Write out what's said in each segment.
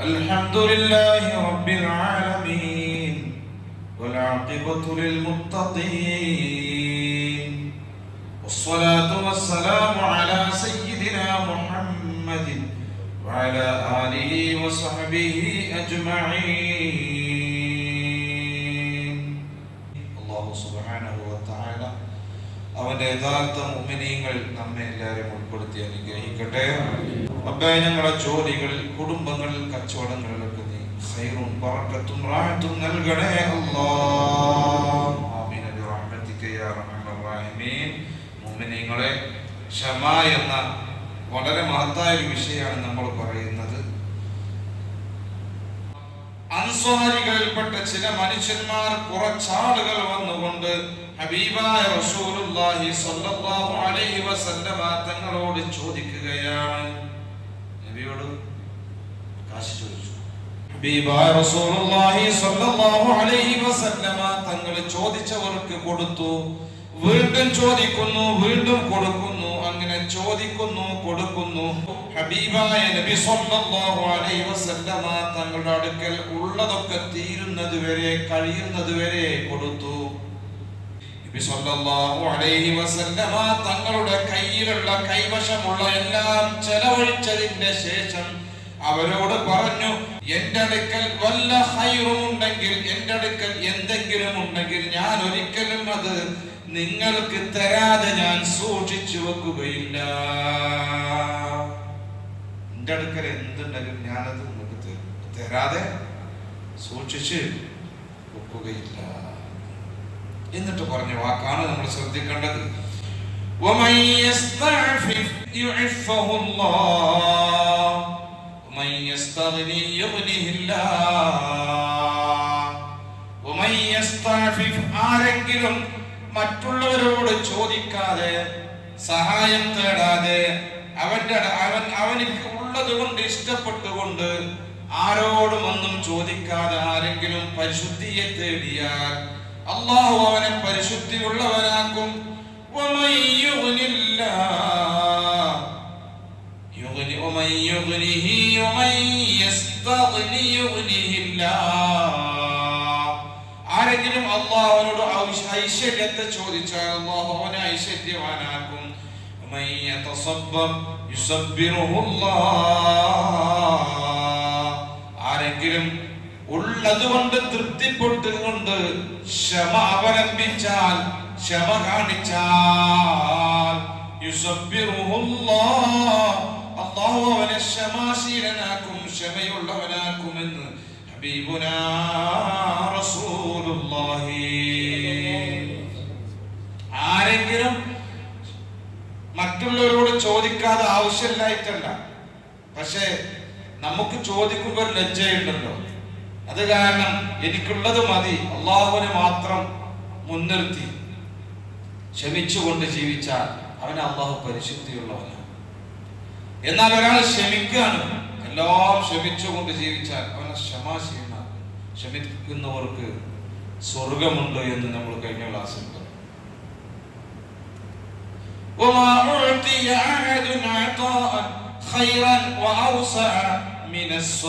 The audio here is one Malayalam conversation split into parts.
الحمد لله رب العالمين والعاقبة للمتقين والصلاة والسلام على سيدنا محمد وعلى آله وصحبه أجمعين الله سبحانه وتعالى അവന്റെ യഥാർത്ഥ മുമിനീങ്ങൾ നമ്മെ എല്ലാവരും ഉൾപ്പെടുത്തി അനുഗ്രഹിക്കട്ടെ റബ്ബേ ഞങ്ങളെ ജോലികളിൽ കുടുംബങ്ങളിൽ കച്ചവടങ്ങളിലൊക്കെ നീ ഹൈറും പറക്കത്തും റാഹത്തും നൽകണേ മുഅ്മിനീങ്ങളെ ക്ഷമ എന്ന വളരെ മഹത്തായ ഒരു വിഷയമാണ് നമ്മൾ പറയുന്നത്. അൻസ്വാരികളിൽപ്പെട്ട ചില മനുഷ്യന്മാർ കുറച്ചാളുകൾ വന്നുകൊണ്ട് ഹബീബായ റസൂലുള്ളാഹി സ്വല്ലല്ലാഹു അലൈഹി വസല്ലമ തങ്ങളോട് ചോദിക്കുകയാണ്. നബിയോട് കാശ് ചോദിച്ചു. തങ്ങൾ ചോദിച്ചവർക്ക് കൊടുത്തു. വീണ്ടും ചോദിക്കുന്നു വീണ്ടും കൊടുക്കുന്നു അങ്ങനെ ചോദിക്കുന്നു കൊടുക്കുന്നു. ഹബീബായ നബി സല്ലല്ലാഹു അലൈഹി വസല്ലമ തങ്ങളുടെ അടുക്കൽ ഉള്ളതൊക്കെ തീരുന്നത് വരെ കഴിയുന്നത് വരെ കൊടുത്തു നബി സല്ലല്ലാഹു അലൈഹി വസല്ലമ തങ്ങളുടെ കയ്യിലുള്ള കൈവശമുള്ള എല്ലാം ചെലവഴിച്ചതിന്റെ ശേഷം അവരോട് പറഞ്ഞു എന്റെ അടുക്കൽ വല്ല ഹൈറും ഉണ്ടെങ്കിൽ എന്റെ അടുക്കൽ എന്തെങ്കിലും ഉണ്ടെങ്കിൽ ഞാൻ ഒരിക്കലും അത് നിങ്ങൾക്ക് തരാതെ ഞാൻ സൂക്ഷിച്ചു വെക്കുകയില്ല. എന്റെ അടുക്കൽ എന്തുണ്ടെങ്കിലും ഞാനത് നിങ്ങൾക്ക് തരും തരാതെ സൂക്ഷിച്ച് വെക്കുകയില്ല. എന്നിട്ട് പറഞ്ഞ വാക്കാണ് നമ്മൾ ശ്രദ്ധിക്കേണ്ടത്. ആരെങ്കിലും മറ്റുള്ളവരോട് ചോദിക്കാതെ സഹായം തേടാതെ അവന്റെ അവൻ അവനിക്ക് ഉള്ളത് കൊണ്ട് ഇഷ്ടപ്പെട്ടുകൊണ്ട് ആരോടുമൊന്നും ചോദിക്കാതെ ആരെങ്കിലും പരിശുദ്ധിയെ തേടിയാൽ അള്ളാഹു അവനെ പരിശുദ്ധിയുള്ളവനാക്കും. ആരെങ്കിലും അള്ളാഹുവിനോട് ഐശ്വര്യത്തെ ചോദിച്ചാൽ അള്ളാഹു അവനെ ഐശ്വര്യവാനാക്കും. ആരെങ്കിലും ഉള്ളത് കൊണ്ട് തൃപ്തിപ്പെട്ടുകൊണ്ട് ക്ഷമ അവലംബിച്ചാൽ ക്ഷമ കാണിച്ചാൽ. അള്ളാഹു അവനെ ക്ഷമാശീലനാക്കും ക്ഷമയുള്ളവനാക്കുമെന്ന് ഹബീബുനാ റസൂലുള്ളാഹി. ആരെങ്കിലും മറ്റുള്ളവരോട് ചോദിക്കാതെ ആവശ്യമില്ലായിട്ടല്ല. പക്ഷേ നമുക്ക് ചോദിക്കുമ്പോൾ ലജ്ജയുണ്ടല്ലോ. അത് കാരണം എനിക്കുള്ളത് മതി. അള്ളാഹുവിനെ മാത്രം മുൻനിർത്തി ക്ഷമിച്ചുകൊണ്ട് ജീവിച്ചാൽ അവൻ അള്ളാഹു പരിശുദ്ധിയുള്ളവനാണ്. എന്നാൽ ഒരാൾ ക്ഷമിക്കുകയാണ്. എല്ലാം ക്ഷമിച്ചുകൊണ്ട് ജീവിച്ചാൽ അവനെ ക്ഷമാശീലം ക്ഷമിക്കുന്നവർക്ക് സ്വർഗമുണ്ട് എന്ന് നമ്മൾ കഴിഞ്ഞ ക്ലാസ്സിൽ പറഞ്ഞു. ഖൈറൻ മിനസ്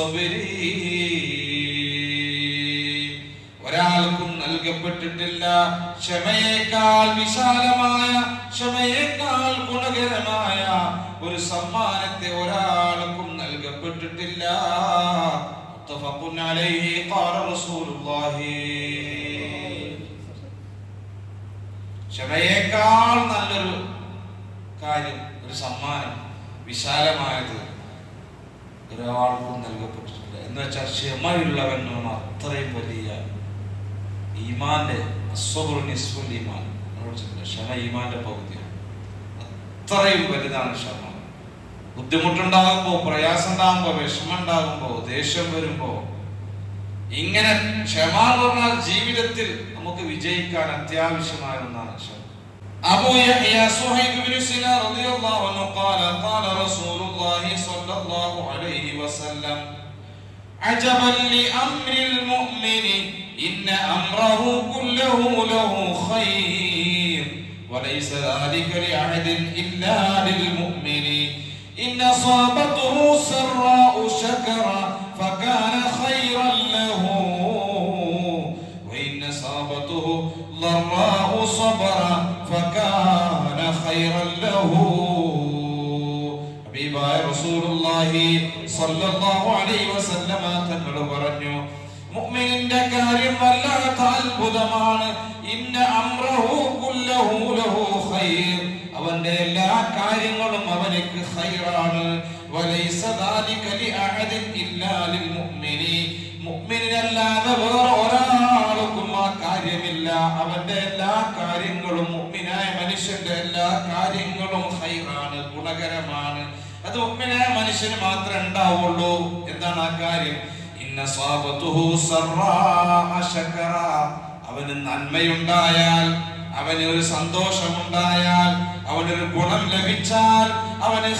ഒരാൾക്കും നൽകപ്പെട്ടിട്ടില്ല. ക്ഷമയേക്കാൾ വിശാലമായ ക്ഷമയേക്കാൾ ഗുണകരമായ ഒരു സമ്മാനത്തെ ഒരാൾക്കും നൽകപ്പെട്ടിട്ടില്ല. ക്ഷമയേക്കാൾ നല്ലൊരു കാര്യം ഒരു സമ്മാനം വിശാലമായത് ഒരാൾക്കും നൽകപ്പെട്ടിട്ടില്ല. എന്ന് വെച്ചാൽ ക്ഷമയുള്ളവൻ അത്രയും വലിയ ഈമാന്റെ അസ്വബുർ നിസ്ഫുൽ ഈമാൻ നമ്മൾ പഠിച്ചിട്ടില്ലേ? ക്ഷമ ഈമാന്റെ പകുതിയാണ് അത്രയും വലുതാണ് ക്ഷമ ബുദ്ധിമുട്ടുണ്ടാകുമ്പോ പ്രയാസം ഉണ്ടാകുമ്പോ വിഷമം ഉണ്ടാകുമ്പോ ദേഷ്യം വരുമ്പോ ഇങ്ങനെ ക്ഷമ എന്ന് പറഞ്ഞാൽ ജീവിതത്തിൽ നമുക്ക് വിജയിക്കാൻ അത്യാവശ്യമായ ഒന്നാണ് ക്ഷമ أبو يحيى صهيب بن سنان رضي الله عنه قال قال رسول الله صلى الله عليه وسلم عجبا لأمر المؤمن ان امره كله له خير وليس ذلك لأحد إلا للمؤمن ان أصابته سراء شكر فكان خيرا له وان أصابته ضراء صبر فكان خيرا له ഹബീബായ റസൂലുള്ളാഹി സ്വല്ലല്ലാഹു അലൈഹി വസല്ലമ തങ്ങൾ പറഞ്ഞു മുഅ്മിനിന്റെ കാര്യം വല്ലാത്ത അത്ഭുതമാണ്. അവന്റെ എല്ലാ കാര്യങ്ങളും അവനക്ക് ഹൈറാണ് വലൈസ ദാലിക ലിഅഹദിൻ ഇല്ലാ ലിൽ മുഅ്മിനി. മുഅ്മിനല്ലാതെ വേറെ ഒരാൾക്കും ആ കാര്യമില്ല. അവന്റെ എല്ലാ കാര്യങ്ങളും മുഅ്മിനായ മനുഷ്യന്റെ എല്ലാ കാര്യങ്ങളും ഹൈറാണ് ഗുണകരമാണ്. അത് മുഅ്മിനായ മനുഷ്യന് മാത്രമേ ഉണ്ടാവുള്ളൂ. എന്താണ് ആ കാര്യം? അവന് നന്മയുണ്ടായാൽ അവന് ഒരു സന്തോഷമുണ്ടായാൽ അവനൊരു ഗുണം ലഭിച്ചാൽ അവന്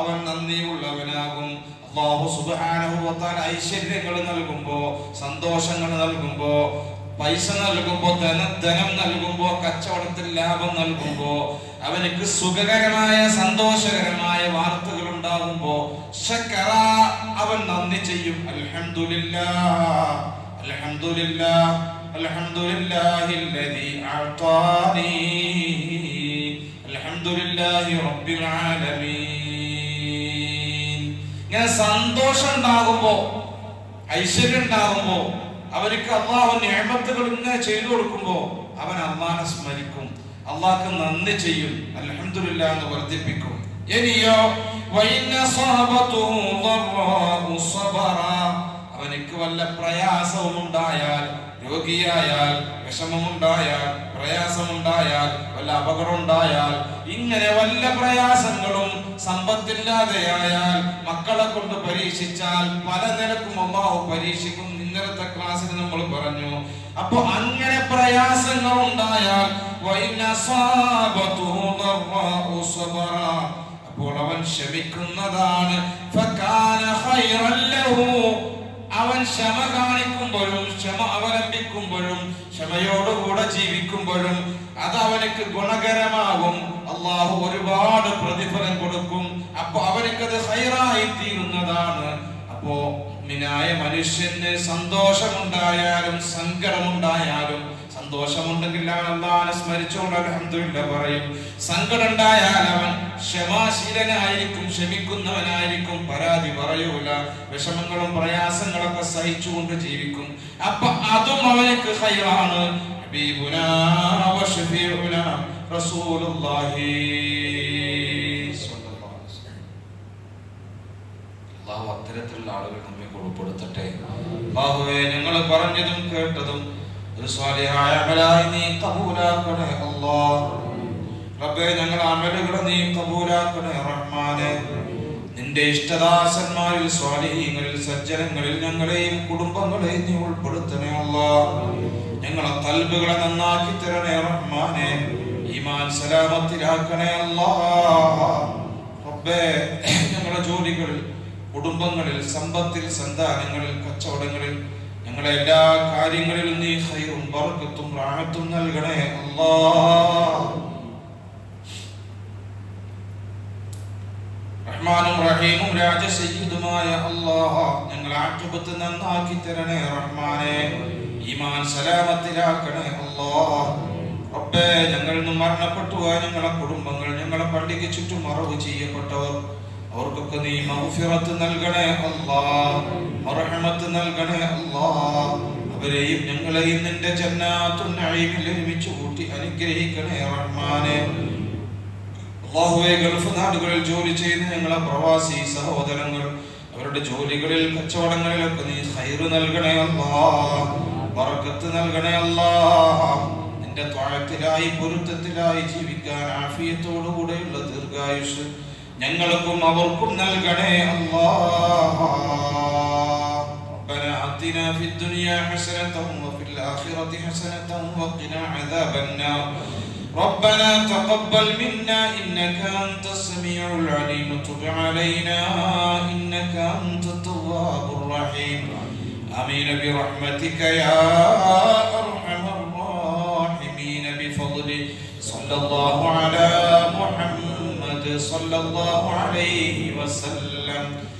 അവൻ നന്ദിയുള്ളവനാകും. വ തആല ഐശ്വര്യങ്ങൾ നൽകുമ്പോ സന്തോഷങ്ങൾ നൽകുമ്പോ പൈസ നൽകുമ്പോ ധനം നൽകുമ്പോ കച്ചവടത്തിൽ ലാഭം നൽകുമ്പോ അവനക്ക് സുഖകരമായ സന്തോഷകരമായ വാർത്തകൾ ഉണ്ടാകുമ്പോ അവൻ നന്ദി ചെയ്യും. ഇങ്ങനെ സന്തോഷം ഉണ്ടാകുമ്പോ ഐശ്വര്യം ഉണ്ടാകുമ്പോ അവർക്ക് അള്ളാഹു നിയമത്തുകൾ ഇങ്ങനെ ചെയ്തു കൊടുക്കുമ്പോ അവൻ അള്ളാഹനെ സ്മരിക്കും. അള്ളാഹ്ക്ക് നന്ദി ചെയ്യും. അലഹമില്ല എന്ന് വർദ്ധിപ്പിക്കും. ഇനിയോ അവനിക്ക് വല്ല പ്രയാസവും ഉണ്ടായാൽ രോഗിയായാൽ വിഷമമുണ്ടായാൽ പ്രയാസമുണ്ടായാൽ വല്ല അപകടമുണ്ടായാൽ ഇങ്ങനെ വല്ല പ്രയാസങ്ങളും സമ്പത്തില്ലാതെയായാൽ മക്കളെ കൊണ്ട് പരീക്ഷിച്ചാൽ പല നിരക്കും അമ്മാവ് പരീക്ഷിക്കുന്നു ഇന്നലത്തെ ക്ലാസ്സിൽ നമ്മൾ പറഞ്ഞു അപ്പൊ അങ്ങനെ പ്രയാസങ്ങൾ ഉണ്ടായാൽ അപ്പോൾ അവൻ ക്ഷമിക്കുന്നതാണ്. അവൻ ക്ഷമ കാണിക്കുമ്പോഴും ക്ഷമ അവലംബിക്കുമ്പോഴും ക്ഷമയോടുകൂടെ ജീവിക്കുമ്പോഴും അത് അവനക്ക് ഗുണകരമാകും. അള്ളാഹു ഒരുപാട് പ്രതിഫലം കൊടുക്കും. അപ്പൊ അവനക്കത് ഹൈറായി തീരുന്നതാണ് അപ്പോ മിനായ മനുഷ്യന് സന്തോഷമുണ്ടായാലും സങ്കടമുണ്ടായാലും സന്തോഷമുണ്ടെങ്കിൽ അവൻ അള്ളാഹനെ സ്മരിച്ചുകൊണ്ട് അലഹമില്ല പറയും. സങ്കടം ഉണ്ടായാൽ അവൻ ക്ഷമാശീലനായിരിക്കും ക്ഷമിക്കുന്നവനായിരിക്കും പരാതി പറയൂല വിഷമങ്ങളും പ്രയാസങ്ങളൊക്കെ സഹിച്ചുകൊണ്ട് ജീവിക്കും. അപ്പൊ അതും അവനക്ക് ഹൈറാണ് റസൂലുള്ളാഹി സ്വല്ലല്ലാഹു അലൈഹി വസല്ലം. അള്ളാഹു അത്തരത്തിലുള്ള ആളുകൾ നമ്മെ ഉൾപ്പെടുത്തട്ടെ ബാഹുവേ ഞങ്ങൾ പറഞ്ഞതും കേട്ടതും ഒരു സ്വാലിഹായ അമലായി നീ കബൂലാക്കണേ അല്ലാ റബ്ബേ ഞങ്ങൾ അമലുകളെ നീ കബൂലാക്കണേ റഹ്മാനെ. നിന്റെ ഇഷ്ടദാസന്മാരിൽ സ്വാലിഹീങ്ങളിൽ സജ്ജനങ്ങളിൽ ഞങ്ങളെയും കുടുംബങ്ങളെയും നീ ഉൾപ്പെടുത്തണേ അല്ലാ ഞങ്ങളെ കൽബുകളെ നന്നാക്കി തരണേ റഹ്മാനെ. ഈമാൻ സലാമത്തിലാക്കണേ അല്ലാ റബ്ബേ ഞങ്ങളുടെ ജോലികളിൽ കുടുംബങ്ങളിൽ സമ്പത്തിൽ സന്താനങ്ങളിൽ കച്ചവടങ്ങളിൽ ഞങ്ങളെ എല്ലാ കാര്യങ്ങളിലും നീ ഹൈറും ബർക്കത്തും റാഹത്തും നൽകണേ. അല്ലാ റഹ്മാനും റഹീമും രാജസയ്യിദുമായ അള്ളാഹ ഞങ്ങൾ ആറ്റുപത്ത് നന്നാക്കി തരണേ റഹ്മാനെ. ഈമാൻ സലാമത്തിലാക്കണേ അല്ലാഹ്. റബ്ബേ ഞങ്ങളിൽ നിന്നും മരണപ്പെട്ടു പോയ ഞങ്ങളെ കുടുംബങ്ങൾ ഞങ്ങളെ പള്ളിക്ക് ചുറ്റും മറവ് ചെയ്യപ്പെട്ടവർ അവർക്കൊക്കെ നീ മൗഫിറത്ത് നൽകണേ അല്ലാ മർഹമത്ത് നൽകണേ അല്ലാ. അവരെയും ഞങ്ങളെയും നിന്റെ ജന്നാത്തുൻ നഈമിൽ ഒരുമിച്ച് കൂട്ടി അനുഗ്രഹിക്കണേ റഹ്മാനെ. അള്ളാഹുവെ ഗൾഫ് നാടുകളിൽ ജോലി ചെയ്യുന്ന ഞങ്ങളെ പ്രവാസി സഹോദരങ്ങൾ അവരുടെ ജോലികളിൽ കച്ചവടങ്ങളിലൊക്കെ നീ ഹൈറ് നൽകണേ അല്ലാ ബർക്കത്ത് നൽകണേ അല്ലാ. നിന്റെ ത്വാഴത്തിലായി പൊരുത്തത്തിലായി ജീവിക്കാൻ ആഫിയത്തോടുകൂടെയുള്ള ദീർഘായുഷ് ഞങ്ങൾക്കും അവർക്കും നൽകണേ അല്ലാ ربنا آتنا في الدنيا حسنة وفي الآخرة حسنة وقنا عذاب النار ربنا تقبل منا إنك أنت السميع العليم تب علينا إنك أنت التواب الرحيم آمين برحمتك يا أرحم الراحمين بفضله صلى الله على محمد صلى الله عليه وسلم.